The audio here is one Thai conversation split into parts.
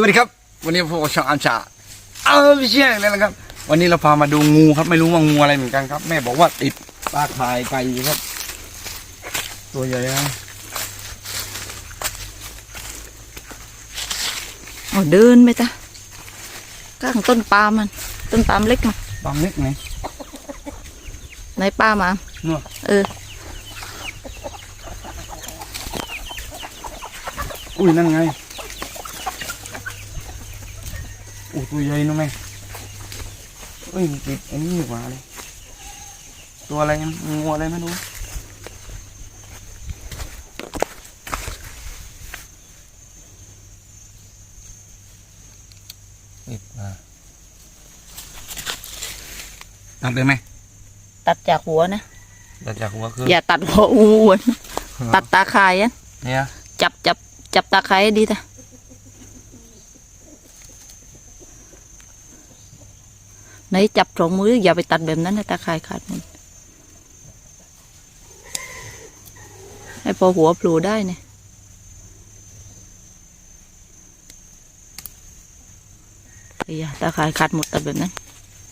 วัสดีครับ วันนี้พวกบช่องอันชาเอาไม่ใช่แล้วนะครับ วันนี้เราพามาดูงูครับ ไม่รู้ว่างูอะไรเหมือนกันครับ แม่บอกว่าติดตาข่ายไก่ครับ ตัวใหญ่นะเอาเดินไปจ้ะก้างต้นปาล์มมัน ต้นปาล์มเล็กมาบางเล็กไหนในป้ามาเนาะเออ อุ้ยนั่นไง อู้ตัวใหญ่นะแม่เอ้ยมันติดอันนี้ดีกว่าเลยตัวอะไรงูอะไรไม่รู้ติดมาตัดเลยไหมตัดจากหัวนะตัดจากหัวคือ อย่าตัดหัวงูนะตัดตาข่ายอะเนี่ยจับจับจับตาข่ายให้ดีจ้ะ ไหนจับสองมืออย่าไปตัดแบบนั้นนะตาข่ายขาดหมดให้พอหัวโผล่ได้เนี่ยไอ้ยาตาข่ายขาดหมดตัดแบบนั้น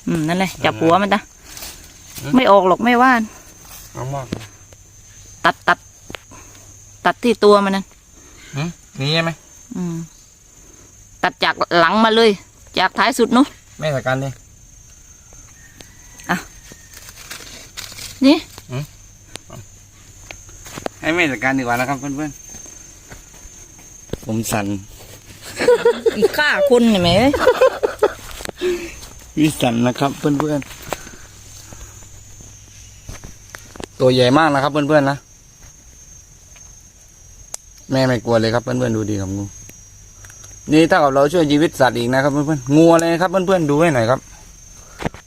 อืมนั่นแหละจับหัวมันจ้ะไม่ออกหรอกไม่ว่านเอามากตัดตัดตัดที่ตัวมันนั่นหืมนี่ใช่ไหมอืม ตัดจากหลังมาเลย จากท้ายสุดนู้นแม่จัดการดิ นี่ให้แม่จัดการดีกว่านะครับเพื่อนๆผมสั่นอีกฆ่าคนเห็นไหมเอ้ยวิสันนะครับ เพื่อนๆ ตัวใหญ่มากนะครับ เพื่อนๆนะ แม่ไม่กลัวเลยครับ เพื่อนๆ ดูดีครับงู นี่ถ้ากับเราช่วยชีวิตสัตว์อีกนะครับ เพื่อนๆ งูอะไรนะครับ เพื่อนๆ ดูให้หน่อยครับ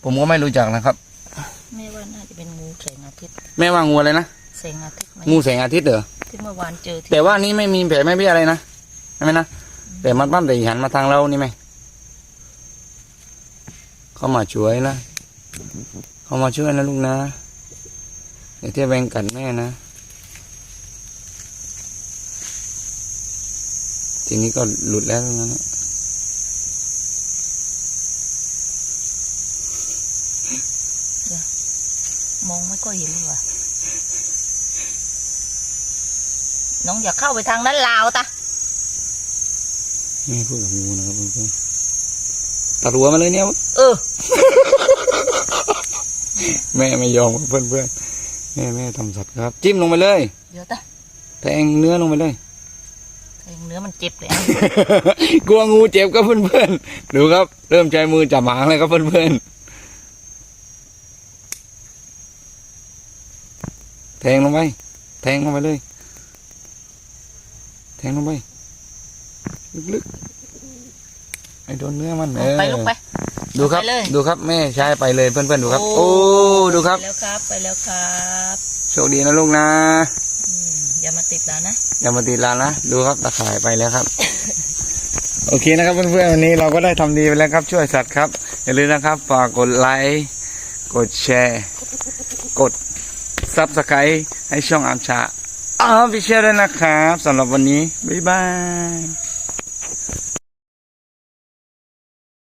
ผมก็ไม่รู้จักนะครับ แม่ว่าน่าจะเป็นงู แสงอาทิตย์แม่ว่างูอะไรนะแสงอาทิตย์ไหมงูแสงอาทิตย์เหรอที่เมื่อวานเจอที่แต่ว่านี่ไม่มีแผลไม่มีอะไรนะใช่ไหมนะแต่มันปั้มแต่หันมาทางเรานี่ไหมเข้ามาช่วยนะเข้ามาช่วยนะลูกนะอย่าเที่ยวแบงกัดแม่นะทีนี้ก็หลุดแล้วตรงนั้นนะ มองไม่ก็เห็นเลยว่ะน้องอย่าเข้าไปทางนั้นลาวตะแม่พูดกับงูนะครับเพื่อนๆตัดหัวมาเลยเนี่ย เออ แม่ไม่ยอมเพื่อนเพื่อนๆแม่แม่ทำสัตว์ครับ จิ้มลงไปเลย เดี๋ยวตะแทงเนื้อลงไปเลยแทงเนื้อมันเจ็บเลยกลัวงูเจ็บครับเพื่อนๆดูครับ เริ่มใช้มือจับหางเลยครับเพื่อนๆ แทงลงไป แทงลงไปเลย แทงลงไป ลึกๆไอ้โดนเนื้อมันเออไปลูกไป ดูครับ ไปเลย ดูครับแม่ใช้ไปเลยเพื่อนๆดูครับ โอ้ ดูครับ ไปแล้วครับ ไปแล้วครับโชคดีนะลูกนะ อืมอย่ามาติดแล้วนะ อย่ามาติดลานนะดูครับตะข่ายไปแล้วครับ โอเคนะครับเพื่อนๆวันนี้เราก็ได้ทำดีไปแล้วครับ ช่วยสัตว์ครับ อย่าลืมนะครับฝากกดไลค์กดแชร์ กด ซับสไครต์ให้ช่องอามชาอ้าวพิเชษด้วยนะครับสำหรับวันนี้ บ๊ายบาย